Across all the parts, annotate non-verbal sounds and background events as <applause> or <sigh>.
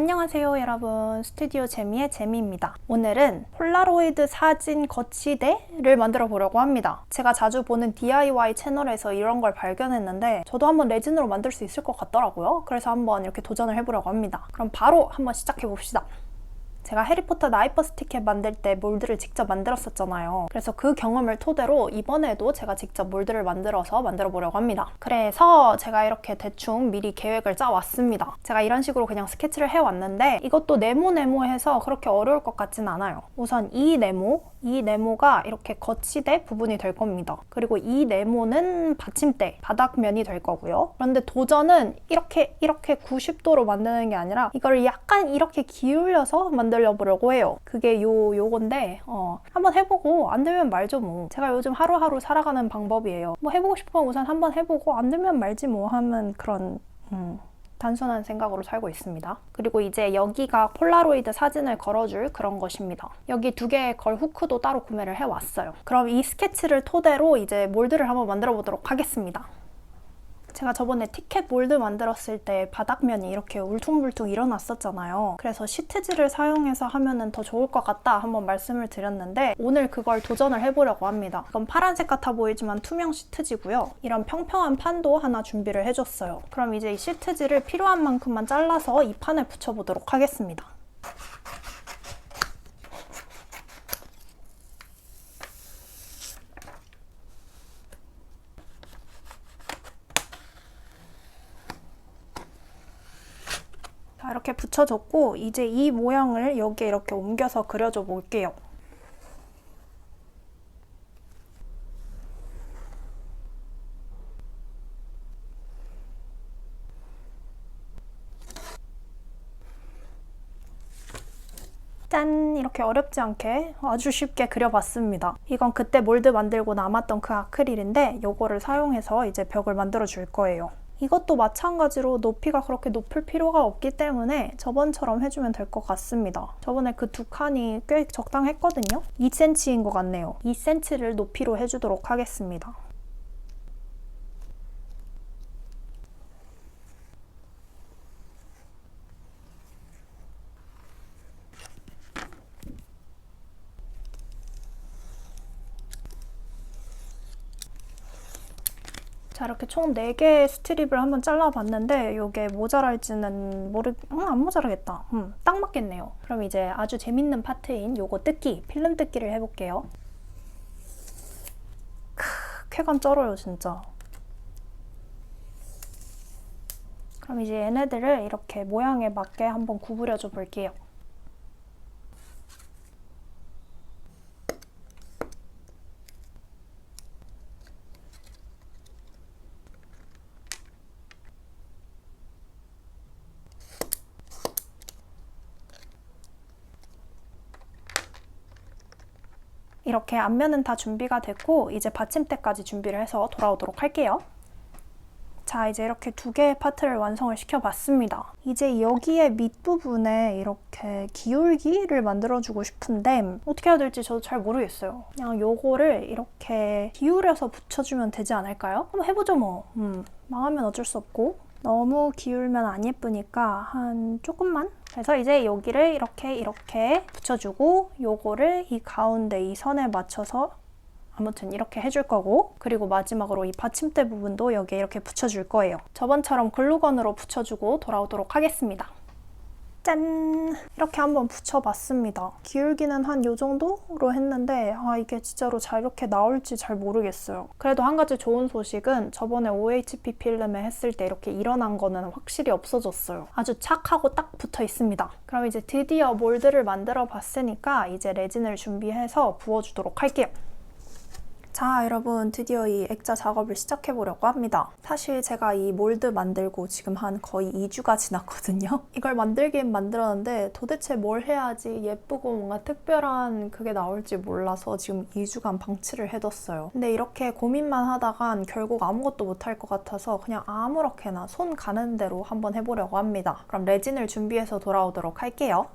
안녕하세요 여러분. 스튜디오 재미의 재미입니다. 오늘은 폴라로이드 사진 거치대를 만들어 보려고 합니다. 제가 자주 보는 DIY 채널에서 이런 걸 발견했는데 저도 한번 레진으로 만들 수 있을 것 같더라고요. 그래서 한번 이렇게 도전을 해보려고 합니다. 그럼 바로 한번 시작해 봅시다 제가 해리포터 나이퍼 스티켓 만들 때 몰드를 직접 만들었었잖아요. 그래서 그 경험을 토대로 이번에도 제가 직접 몰드를 만들어서 만들어 보려고 합니다. 그래서 제가 이렇게 대충 미리 계획을 짜왔습니다. 제가 이런 식으로 그냥 스케치를 해왔는데 이것도 네모네모해서 그렇게 어려울 것 같진 않아요. 우선 이 네모, 이 네모가 이렇게 거치대 부분이 될 겁니다. 그리고 이 네모는 받침대, 바닥면이 될 거고요. 그런데 도전은 이렇게 이렇게 90도로 만드는 게 아니라 이걸 약간 이렇게 기울여서 만들 려 보려고 해요. 그게 요 요건데 어, 한번 해보고 안 되면 말죠 뭐. 제가 요즘 하루하루 살아가는 방법이에요. 뭐 해보고 싶으면 우선 한번 해보고 안 되면 말지 뭐 하면 그런 음. 단순한 생각으로 살고 있습니다. 그리고 이제 여기가 폴라로이드 사진을 걸어줄 그런 것입니다. 여기 두 개의 걸 후크도 따로 구매를 해왔어요. 그럼 이 스케치를 토대로 이제 몰드를 한번 만들어 보도록 하겠습니다. 제가 저번에 티켓 몰드 만들었을 때 바닥면이 이렇게 울퉁불퉁 일어났었잖아요. 그래서 시트지를 사용해서 하면 더 좋을 것 같다 한번 말씀을 드렸는데 오늘 그걸 도전을 해보려고 합니다. 이건 파란색 같아 보이지만 투명 시트지고요. 이런 평평한 판도 하나 준비를 해줬어요. 그럼 이제 이 시트지를 필요한 만큼만 잘라서 이 판에 붙여보도록 하겠습니다. 이렇게 붙여줬고 이제 이 모양을 여기에 이렇게 옮겨서 그려줘 볼게요. 짠! 이렇게 어렵지 않게 아주 쉽게 그려봤습니다. 이건 그때 몰드 만들고 남았던 그 아크릴인데 이거를 사용해서 이제 벽을 만들어 줄 거예요. 이것도 마찬가지로 높이가 그렇게 높을 필요가 없기 때문에 저번처럼 해주면 될 것 같습니다. 저번에 그 두 칸이 꽤 적당했거든요. 2cm인 것 같네요. 2cm를 높이로 해주도록 하겠습니다. 총 4개의 스트립을 한번 잘라봤는데 이게 모자랄지는 모르... 음, 안 모자라겠다. 음, 딱 맞겠네요. 그럼 이제 아주 재밌는 파트인 요거 뜯기, 필름 뜯기를 해볼게요. 크, 쾌감 쩔어요 진짜. 그럼 이제 얘네들을 이렇게 모양에 맞게 한번 구부려 줘 볼게요. 이렇게 앞면은 다 준비가 됐고 이제 받침대까지 준비를 해서 돌아오도록 할게요. 자 이제 이렇게 두 개의 파트를 완성을 시켜봤습니다. 이제 여기에 밑부분에 이렇게 기울기를 만들어주고 싶은데 어떻게 해야 될지 저도 잘 모르겠어요. 그냥 요거를 이렇게 기울여서 붙여주면 되지 않을까요? 한번 해보죠 뭐. 음, 망하면 어쩔 수 없고 너무 기울면 안 예쁘니까 한 조금만 그래서 이제 여기를 이렇게 이렇게 붙여주고 요거를 이 가운데 이 선에 맞춰서 아무튼 이렇게 해줄 거고 그리고 마지막으로 이 받침대 부분도 여기에 이렇게 붙여줄 거예요. 저번처럼 글루건으로 붙여주고 돌아오도록 하겠습니다. 짠! 이렇게 한번 붙여봤습니다. 기울기는 한 요 정도로 했는데 아 이게 진짜로 잘 이렇게 나올지 잘 모르겠어요. 그래도 한 가지 좋은 소식은 저번에 OHP 필름에 했을 때 이렇게 일어난 거는 확실히 없어졌어요. 아주 착하고 딱 붙어 있습니다. 그럼 이제 드디어 몰드를 만들어 봤으니까 이제 레진을 준비해서 부어주도록 할게요. 자 여러분 드디어 이 액자 작업을 시작해 보려고 합니다. 사실 제가 이 몰드 만들고 지금 한 거의 2주가 지났거든요. <laughs> 이걸 만들긴 만들었는데 도대체 뭘 해야지 예쁘고 뭔가 특별한 그게 나올지 몰라서 지금 2주간 방치를 해뒀어요. 근데 이렇게 고민만 하다간 결국 아무것도 못할 것 같아서 그냥 아무렇게나 손 가는 대로 한번 해보려고 합니다. 그럼 레진을 준비해서 돌아오도록 할게요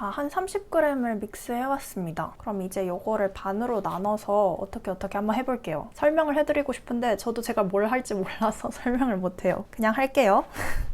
자 자, 한 30g을 믹스해왔습니다. 그럼 이제 요거를 반으로 나눠서 어떻게 어떻게 한번 해볼게요. 설명을 해드리고 싶은데 저도 제가 뭘 할지 몰라서 <laughs> 설명을 못해요. 그냥 할게요. <laughs>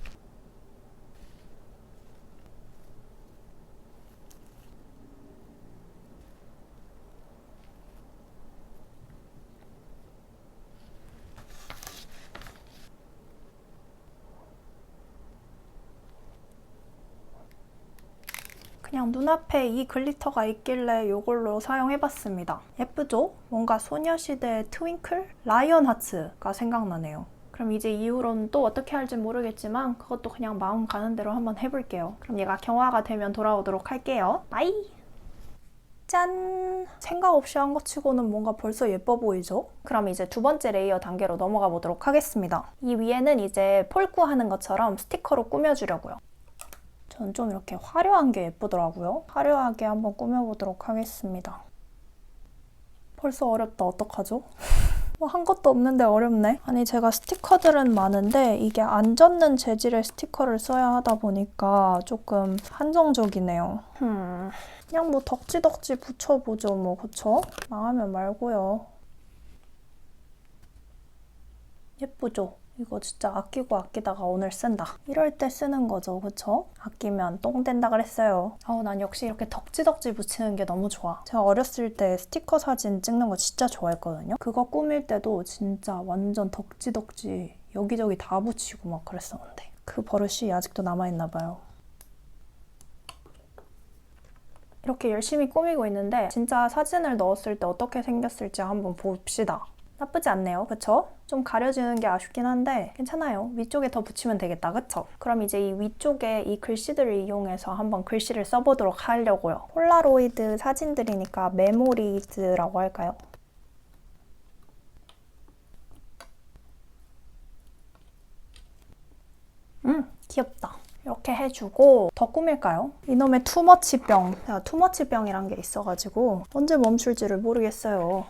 그냥 눈앞에 이 글리터가 있길래 이걸로 사용해봤습니다. 예쁘죠? 뭔가 소녀시대 트윙클? 라이언 하츠가 생각나네요. 그럼 이제 이후로는 또 어떻게 할지 모르겠지만 그것도 그냥 마음 가는 대로 한번 해볼게요. 그럼 얘가 경화가 되면 돌아오도록 할게요. 바이! 짠! 생각 없이 한 것 치고는 뭔가 벌써 예뻐 보이죠? 그럼 이제 두 번째 레이어 단계로 넘어가 보도록 하겠습니다. 이 위에는 이제 폴꾸 하는 것처럼 스티커로 꾸며주려고요. 전 좀 이렇게 화려한 게 예쁘더라고요. 화려하게 한번 꾸며보도록 하겠습니다. 벌써 어렵다. 어떡하죠? <laughs> 뭐 한 것도 없는데 어렵네. 아니 제가 스티커들은 많은데 이게 안 젖는 재질의 스티커를 써야 하다 보니까 조금 한정적이네요. 음, 그냥 뭐 덕지덕지 붙여보죠 뭐 그쵸? 망하면 말고요. 예쁘죠? 이거 진짜 아끼고 아끼다가 오늘 쓴다. 이럴 때 쓰는 거죠, 그쵸? 아끼면 똥 된다 그랬어요. 아우, 난 역시 이렇게 덕지덕지 붙이는 게 너무 좋아. 제가 어렸을 때 스티커 사진 찍는 거 진짜 좋아했거든요. 그거 꾸밀 때도 진짜 완전 덕지덕지 여기저기 다 붙이고 막 그랬었는데. 그 버릇이 아직도 남아있나 봐요. 이렇게 열심히 꾸미고 있는데 진짜 사진을 넣었을 때 어떻게 생겼을지 한번 봅시다. 나쁘지 않네요. 그쵸? 좀 가려지는 게 아쉽긴 한데 괜찮아요. 위쪽에 더 붙이면 되겠다. 그쵸? 그럼 이제 이 위쪽에 이 글씨들을 이용해서 한번 글씨를 써보도록 하려고요. 폴라로이드 사진들이니까 메모리즈라고 할까요? 음, 귀엽다. 이렇게 해주고 더 꾸밀까요? 이놈의 투머치병. 투머치병이란 게 있어가지고 언제 멈출지를 모르겠어요.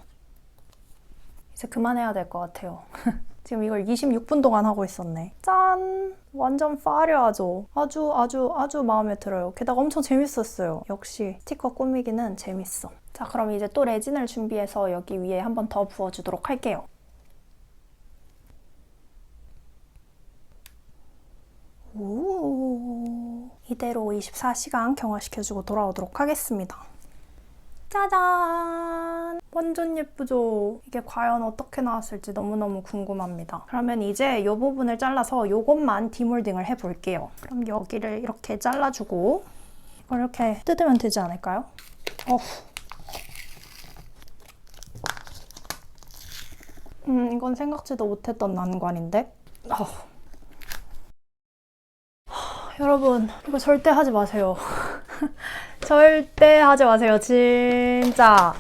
이제 그만해야 될 것 같아요. <laughs> 지금 이걸 26분 동안 하고 있었네. 짠! 완전 파려하죠? 아주 아주 아주 마음에 들어요. 게다가 엄청 재밌었어요. 역시 스티커 꾸미기는 재밌어. 자 그럼 이제 또 레진을 준비해서 여기 위에 한 번 더 부어주도록 할게요. 오 이대로 24시간 경화시켜주고 돌아오도록 하겠습니다. 짜잔! 완전 예쁘죠? 이게 과연 어떻게 나왔을지 너무너무 궁금합니다. 그러면 이제 이 부분을 잘라서 이것만 디몰딩을 해볼게요. 그럼 여기를 이렇게 잘라주고 이걸 이렇게 뜯으면 되지 않을까요? 어후. 음, 이건 생각지도 못했던 난관인데? 어후. 하, 여러분, 이거 절대 하지 마세요. <laughs> 절대 하지 마세요. 진짜.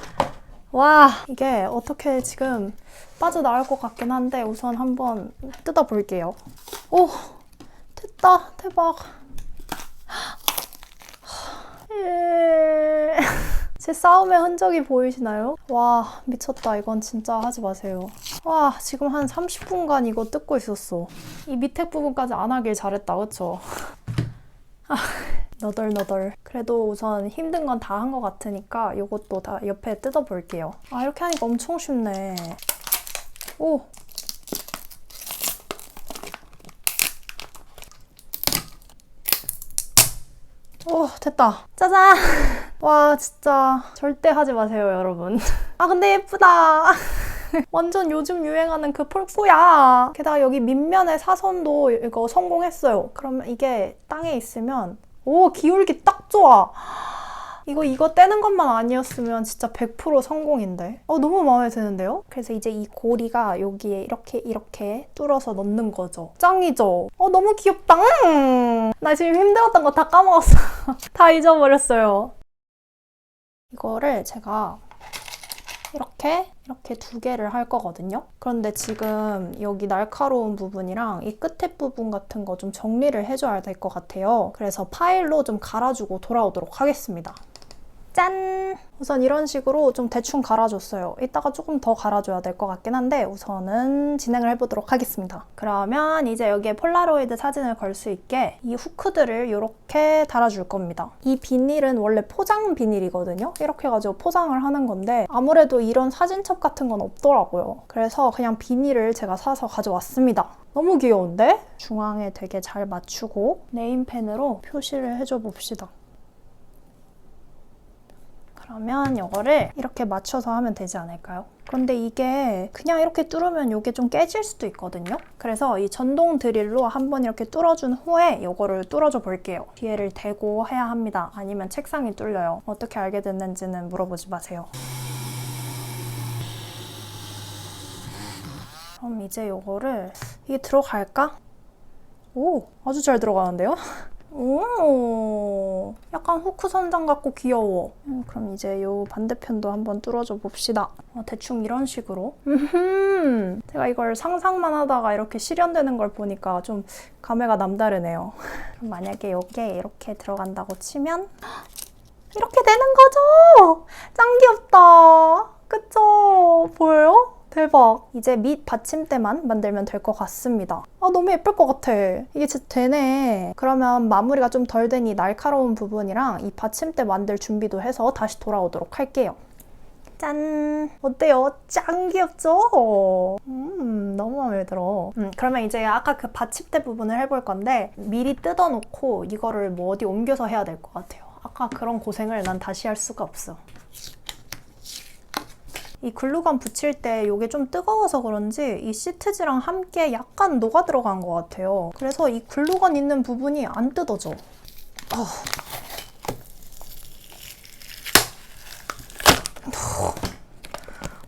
와, 이게 어떻게 지금 빠져나올 것 같긴 한데 우선 한번 뜯어볼게요. 오, 됐다. 대박. 예. <laughs> 제 싸움의 흔적이 보이시나요? 와, 미쳤다. 이건 진짜 하지 마세요. 와, 지금 한 30분간 이거 뜯고 있었어. 이 밑에 부분까지 안 하길 잘했다. 그쵸? <laughs> 너덜너덜. 그래도 우선 힘든 건 다 한 것 같으니까 이것도 다 옆에 뜯어볼게요. 아 이렇게 하니까 엄청 쉽네. 오! 오 됐다. 짜잔! <laughs> 와 진짜 절대 하지 마세요 여러분. <laughs> 아 근데 예쁘다. <laughs> 완전 요즘 유행하는 그 폴꾸야. 게다가 여기 밑면에 사선도 이거 성공했어요. 그러면 이게 땅에 있으면 오, 기울기 딱 좋아. 이거 이거 떼는 것만 아니었으면 진짜 100% 성공인데. 어, 너무 마음에 드는데요? 그래서 이제 이 고리가 여기에 이렇게 이렇게 뚫어서 넣는 거죠. 짱이죠? 어, 너무 귀엽다. 음. 나 지금 힘들었던 거 다 까먹었어. <laughs> 다 잊어버렸어요. 이거를 제가 이렇게 이렇게 두 개를 할 거거든요. 그런데 지금 여기 날카로운 부분이랑 이 끝에 부분 같은 거 좀 정리를 해줘야 될 것 같아요. 그래서 파일로 좀 갈아주고 돌아오도록 하겠습니다. 짠! 우선 이런 식으로 좀 대충 갈아줬어요. 이따가 조금 더 갈아줘야 될 것 같긴 한데 우선은 진행을 해보도록 하겠습니다. 그러면 이제 여기에 폴라로이드 사진을 걸 수 있게 이 후크들을 이렇게 달아줄 겁니다. 이 비닐은 원래 포장 비닐이거든요. 이렇게 해가지고 포장을 하는 건데 아무래도 이런 사진첩 같은 건 없더라고요. 그래서 그냥 비닐을 제가 사서 가져왔습니다. 너무 귀여운데? 중앙에 되게 잘 맞추고 네임펜으로 표시를 해줘 봅시다. 그러면 이거를 이렇게 맞춰서 하면 되지 않을까요? 그런데 이게 그냥 이렇게 뚫으면 이게 좀 깨질 수도 있거든요. 그래서 이 전동 드릴로 한번 이렇게 뚫어준 후에 이거를 뚫어줘 볼게요. 뒤에를 대고 해야 합니다. 아니면 책상이 뚫려요. 어떻게 알게 됐는지는 물어보지 마세요. 그럼 이제 이거를 이게 들어갈까? 오, 아주 잘 들어가는데요? <laughs> 오, 약간 후크 선장 같고 귀여워. 음, 그럼 이제 요 반대편도 한번 뚫어줘 봅시다. 어, 대충 이런 식으로. 제가 이걸 상상만 하다가 이렇게 실현되는 걸 보니까 좀 감회가 남다르네요. <laughs> 그럼 만약에 이게 이렇게 들어간다고 치면 이렇게 되는 거죠? 짱 귀엽다. 그쵸? 보여요? 대박. 이제 밑 받침대만 만들면 될 것 같습니다. 아, 너무 예쁠 것 같아. 이게 진짜 되네. 그러면 마무리가 좀덜 되니 날카로운 부분이랑 이 받침대 만들 준비도 해서 다시 돌아오도록 할게요. 짠! 어때요? 짱 귀엽죠? 음, 너무 마음에 들어. 음, 그러면 이제 아까 그 받침대 부분을 해볼 건데 미리 뜯어놓고 이거를 뭐 어디 옮겨서 해야 될 것 같아요. 아까 그런 고생을 난 다시 할 수가 없어. 이 글루건 붙일 때 이게 좀 뜨거워서 그런지 이 시트지랑 함께 약간 녹아 들어간 것 같아요. 그래서 이 글루건 있는 부분이 안 뜯어져. 어.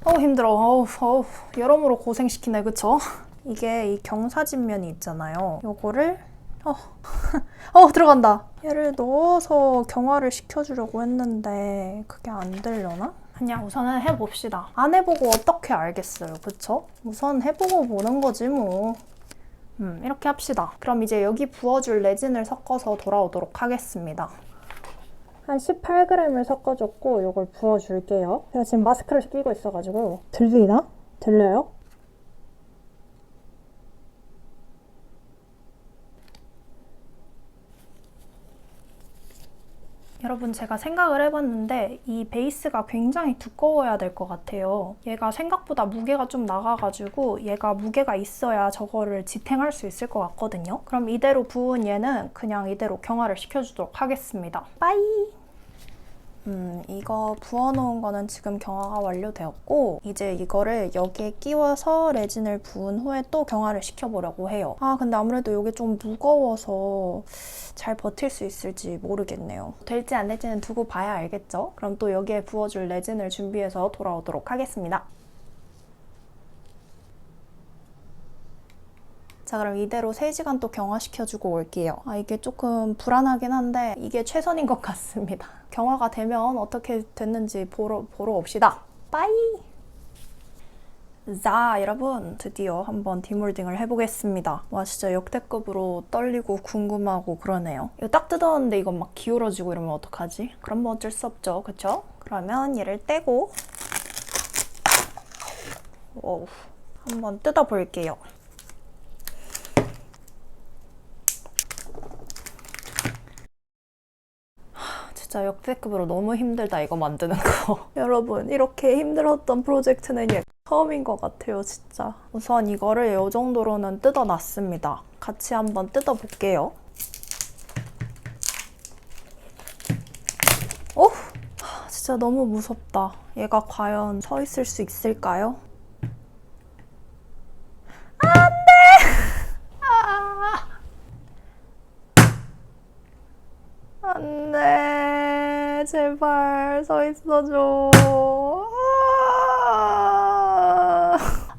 어우 힘들어. 어우, 어우 여러모로 고생시키네, 그쵸? 이게 이 경사진면이 있잖아요. 요거를 어, <laughs> 어 들어간다. 얘를 넣어서 경화를 시켜주려고 했는데 그게 안 되려나? 그냥 우선은 해봅시다. 안 해보고 어떻게 알겠어요, 그쵸? 우선 해보고 보는 거지 뭐. 음, 이렇게 합시다. 그럼 이제 여기 부어줄 레진을 섞어서 돌아오도록 하겠습니다. 한 18g을 섞어줬고 이걸 부어줄게요. 제가 지금 마스크를 끼고 있어가지고 들리나? 들려요? 여러분 제가 생각을 해봤는데 이 베이스가 굉장히 두꺼워야 될 것 같아요. 얘가 생각보다 무게가 좀 나가가지고 얘가 무게가 있어야 저거를 지탱할 수 있을 것 같거든요. 그럼 이대로 부은 얘는 그냥 이대로 경화를 시켜주도록 하겠습니다. 빠이! 음, 이거 부어놓은 거는 지금 경화가 완료되었고 이제 이거를 여기에 끼워서 레진을 부은 후에 또 경화를 시켜보려고 해요. 아 근데 아무래도 이게 좀 무거워서 잘 버틸 수 있을지 모르겠네요. 될지 안 될지는 두고 봐야 알겠죠? 그럼 또 여기에 부어줄 레진을 준비해서 돌아오도록 하겠습니다. 자 그럼 이대로 3시간 또 경화시켜주고 올게요. 아 이게 조금 불안하긴 한데 이게 최선인 것 <laughs> 같습니다. 경화가 되면 어떻게 됐는지 보러, 보러 옵시다. 빠이! 자 여러분 드디어 한번 디몰딩을 해보겠습니다. 와 진짜 역대급으로 떨리고 궁금하고 그러네요. 이거 딱 뜯었는데 이건 막 기울어지고 이러면 어떡하지? 그럼 뭐 어쩔 수 없죠 그쵸? 그러면 얘를 떼고 오우 한번 뜯어볼게요. 진짜 역대급으로 너무 힘들다 이거 만드는 거 <laughs> 여러분 이렇게 힘들었던 프로젝트는 얘 처음인 것 같아요 진짜 우선 이거를 이 정도로는 뜯어놨습니다 같이 한번 뜯어볼게요 오! 하, 진짜 너무 무섭다 얘가 과연 서 있을 수 있을까요? 안돼 제발 서 있어줘. 아.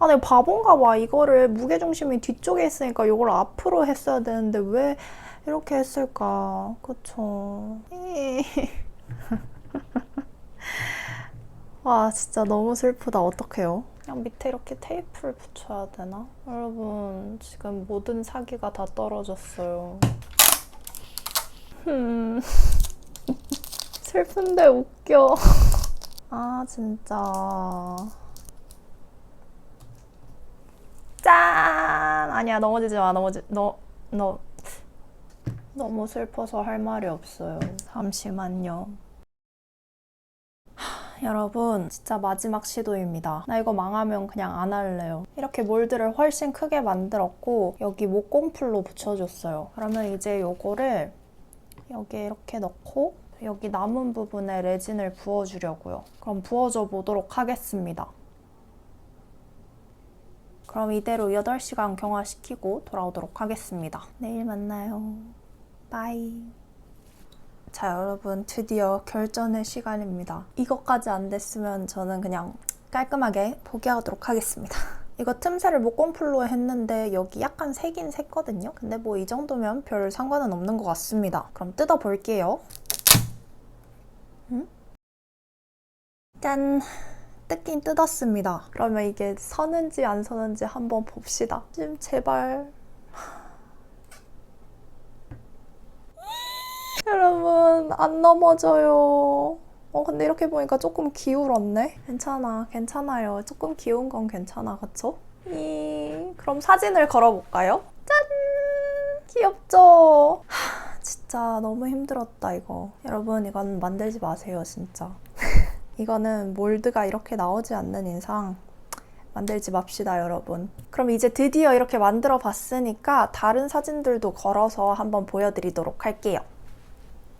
내가 바본가 봐. 이거를 무게중심이 뒤쪽에 있으니까 이걸 앞으로 했어야 되는데 왜 이렇게 했을까? 그쵸. <laughs> 와 진짜 너무 슬프다. 어떡해요? 그냥 밑에 이렇게 테이프를 붙여야 되나? 여러분 지금 모든 사기가 다 떨어졌어요. 음. 슬픈데 웃겨. <laughs> 아, 진짜. 짠! 아니야, 넘어지지 마, 넘어지, 너, 너. 너무 슬퍼서 할 말이 없어요. 잠시만요. 하, <sighs> 여러분, 진짜 마지막 시도입니다. 나 이거 망하면 그냥 안 할래요. 이렇게 몰드를 훨씬 크게 만들었고, 여기 목공풀로 붙여줬어요. 그러면 이제 요거를 여기에 이렇게 넣고, 여기 남은 부분에 레진을 부어주려고요. 그럼 부어줘 보도록 하겠습니다. 그럼 이대로 8시간 경화시키고 돌아오도록 하겠습니다. 내일 만나요. 바이. 자, 여러분, 드디어 결전의 시간입니다. 이것까지 안 됐으면 저는 그냥 깔끔하게 포기하도록 하겠습니다. <laughs> 이거 틈새를 목공풀로 했는데 여기 약간 새긴 샜거든요. 근데 뭐 이 정도면 별 상관은 없는 것 같습니다. 그럼 뜯어볼게요. 짠! 뜯긴 뜯었습니다. 그러면 이게 서는지 안 서는지 한번 봅시다. 좀 제발. <laughs> 여러분, 안 넘어져요. 어, 근데 이렇게 보니까 조금 기울었네? 괜찮아, 괜찮아요. 조금 기운 건 괜찮아, 그쵸? 이, 그럼 사진을 걸어볼까요? 짠! 귀엽죠? 하, 진짜 너무 힘들었다, 이거. 여러분, 이건 만들지 마세요, 진짜. 이거는 몰드가 이렇게 나오지 않는 이상 만들지 맙시다, 여러분. 그럼 이제 드디어 이렇게 만들어 봤으니까 다른 사진들도 걸어서 한번 보여드리도록 할게요.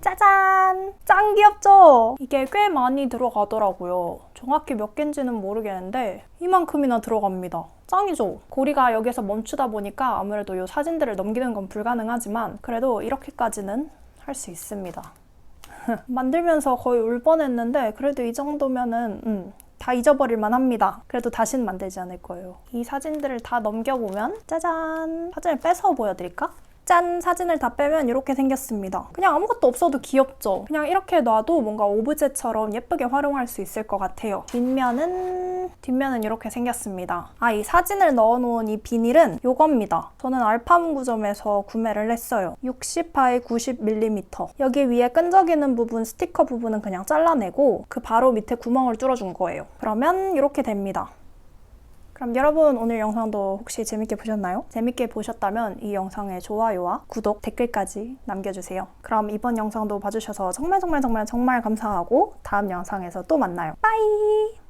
짜잔! 짱 귀엽죠? 이게 꽤 많이 들어가더라고요. 정확히 몇 개인지는 모르겠는데 이만큼이나 들어갑니다. 짱이죠? 고리가 여기서 멈추다 보니까 아무래도 이 사진들을 넘기는 건 불가능하지만 그래도 이렇게까지는 할 수 있습니다. <laughs> 만들면서 거의 울 뻔했는데 그래도 이 정도면은 음, 다 잊어버릴만 합니다. 그래도 다시는 만들지 않을 거예요. 이 사진들을 다 넘겨보면 짜잔! 사진을 빼서 보여드릴까? 짠! 사진을 다 빼면 이렇게 생겼습니다. 그냥 아무것도 없어도 귀엽죠? 그냥 이렇게 놔도 뭔가 오브제처럼 예쁘게 활용할 수 있을 것 같아요. 뒷면은 뒷면은 이렇게 생겼습니다. 아, 이 사진을 넣어놓은 이 비닐은 요겁니다. 저는 알파 문구점에서 구매를 했어요. 60바이 90mm. 여기 위에 끈적이는 부분, 스티커 부분은 그냥 잘라내고 그 바로 밑에 구멍을 뚫어준 거예요. 그러면 이렇게 됩니다. 그럼 여러분 오늘 영상도 혹시 재밌게 보셨나요? 재밌게 보셨다면 이 영상에 좋아요와 구독, 댓글까지 남겨주세요. 그럼 이번 영상도 봐주셔서 정말 정말 정말 정말 감사하고 다음 영상에서 또 만나요. 빠이!